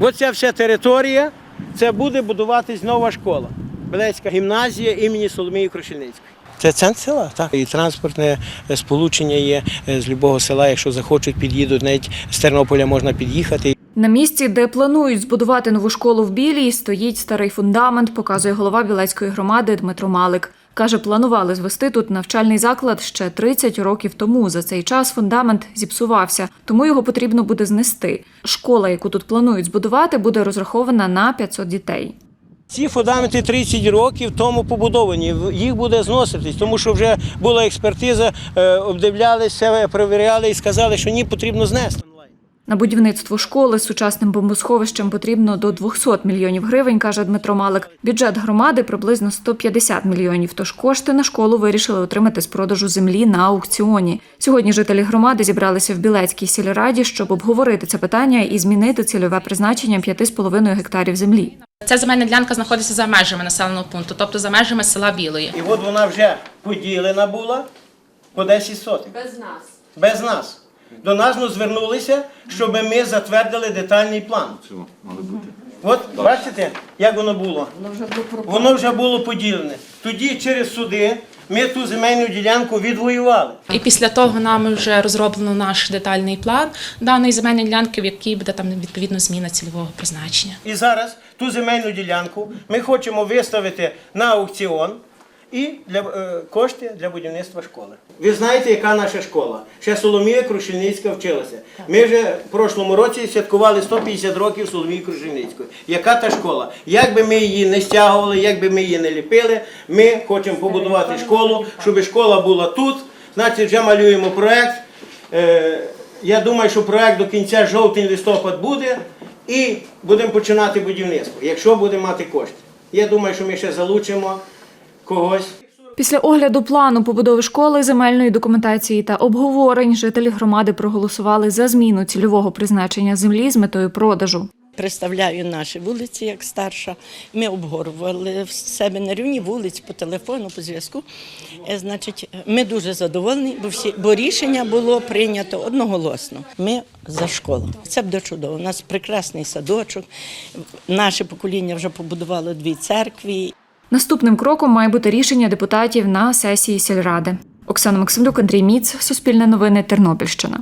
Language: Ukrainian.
Оця вся територія, це буде будуватись нова школа. Белецька гімназія імені Соломії Крушельницької. Це центр села, так. І транспортне е, сполучення є е, з будь-якого села. Якщо захочуть, під'їдуть, навіть з Тернополя можна під'їхати. На місці, де планують збудувати нову школу в Білій, стоїть старий фундамент, показує голова Білецької громади Дмитро Малик. Каже, планували звести тут навчальний заклад ще 30 років тому. За цей час фундамент зіпсувався, тому його потрібно буде знести. Школа, яку тут планують збудувати, буде розрахована на 500 дітей. Ці фундаменти 30 років тому побудовані. Їх буде зноситись, тому що вже була експертиза, е, обдивлялися, перевіряли і сказали, що ні, потрібно знести. На будівництво школи з сучасним бомбосховищем потрібно до 200 мільйонів гривень, каже Дмитро Малик. Бюджет громади приблизно 150 мільйонів. Тож кошти на школу вирішили отримати з продажу землі на аукціоні. Сьогодні жителі громади зібралися в Білецькій сільраді, щоб обговорити це питання і змінити цільове призначення 5,5 гектарів землі. Ця земельна ділянка знаходиться за межами населеного пункту, тобто за межами села Білої. І от вона вже поділена була по 10 сотень. Без нас. Без нас. До нас ну, звернулися, щоб ми затвердили детальний план. От бачите, як воно було? Воно вже було Воно вже було поділене. Тоді через суди ми ту земельну ділянку відвоювали. І після того нами вже розроблено наш детальний план даної земельної ділянки, в якій буде там відповідно зміна цільового призначення. І зараз ту земельну ділянку ми хочемо виставити на аукціон і для е, кошти для будівництва школи. Ви знаєте, яка наша школа? Ще Соломія Крушельницька вчилася. Ми вже в прошлому році святкували 150 років Соломії Крушельницької. Яка та школа? Як би ми її не стягували, як би ми її не ліпили, ми хочемо побудувати школу, щоб школа була тут. Значить, вже малюємо проект. Е, я думаю, що проект до кінця жовтень-листопад буде. І будемо починати будівництво, якщо будемо мати кошти. Я думаю, що ми ще залучимо когось. Після огляду плану побудови школи, земельної документації та обговорень жителі громади проголосували за зміну цільового призначення землі з метою продажу. Представляю наші вулиці як старша. Ми обговорювали в себе на рівні вулиць по телефону, по зв'язку. Е, Значить, ми дуже задоволені, бо всі бо рішення було прийнято одноголосно. Ми за школу. Це буде чудово. У нас прекрасний садочок. Наше покоління вже побудувало дві церкві. Наступним кроком має бути рішення депутатів на сесії сільради. Оксана Максимлюк, Андрій Міц, Суспільне новини, Тернопільщина.